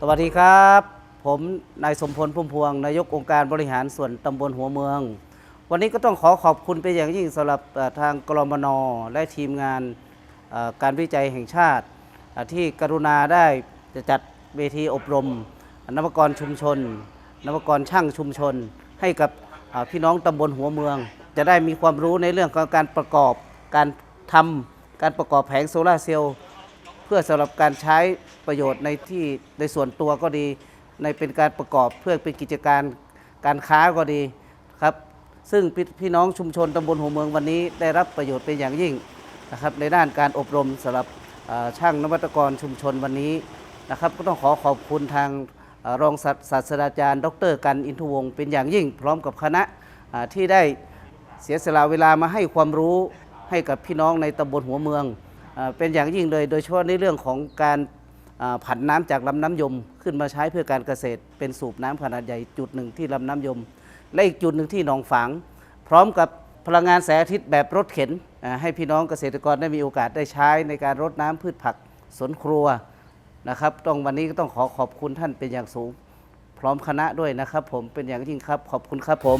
สวัสดีครับ ผมนายสมพลพุ่มพวง นายกองค์การบริหารส่วนตำบลหัวเมือง วันนี้ก็ต้องขอขอบคุณไปนอย่างยิ่งสำหรับทางกรมนและทีมงานการวิจัยแห่งชาติ ที่กรุณาได้จะจัดเวทีอบรมนวกรชุมชนนวกรช่างชุมชน ให้กับพี่น้องตำบลหัวเมือง จะได้มีความรู้ในเรื่องของการประกอบการทำการประกอบแผงโซลาร์เซลล์ เพื่อสำหรับการใช้ประโยชน์ในที่ในส่วนตัวก็ดี ในเป็นการประกอบเพื่อเป็นกิจการการค้าก็ดีครับ ซึ่งพี่พี่น้องชุมชนตำบลหัวเมืองวันนี้ได้รับประโยชน์เป็นอย่างยิ่งนะครับ ในด้านการอบรมสำหรับช่างนวัตกรชุมชนวันนี้นะครับ ก็ต้องขอขอบคุณทางรองศาสตราจารย์ ดรกันอินทวงศ์เป็นอย่างยิ่ง พร้อมกับคณะที่ได้เสียสละเวลามาให้ความรู้ให้กับพี่น้องในตำบลหัวเมือง เป็นอย่างยิ่งเลยโดยเฉพาะในเรื่องของการอ่าผันน้ำจากลำน้ำยม ขึ้นมาใช้เพื่อการเกษตร เป็นสูบน้ำขนาดใหญ่จุดหนึ่งที่ลำน้ำยม และอีกจุดหนึ่งที่หนองฝาง พร้อมกับพลังงานแสงอาทิตย์แบบรถเข็น ให้พี่น้องเกษตรกรได้มีโอกาสได้ใช้ในการรดน้ำพืชผักสวนครัวนะครับต้องวันนี้ก็ต้องขอขอบคุณท่านเป็นอย่างสูง พร้อมคณะด้วยนะครับ ผมเป็นอย่างยิ่งครับขอบคุณครับผม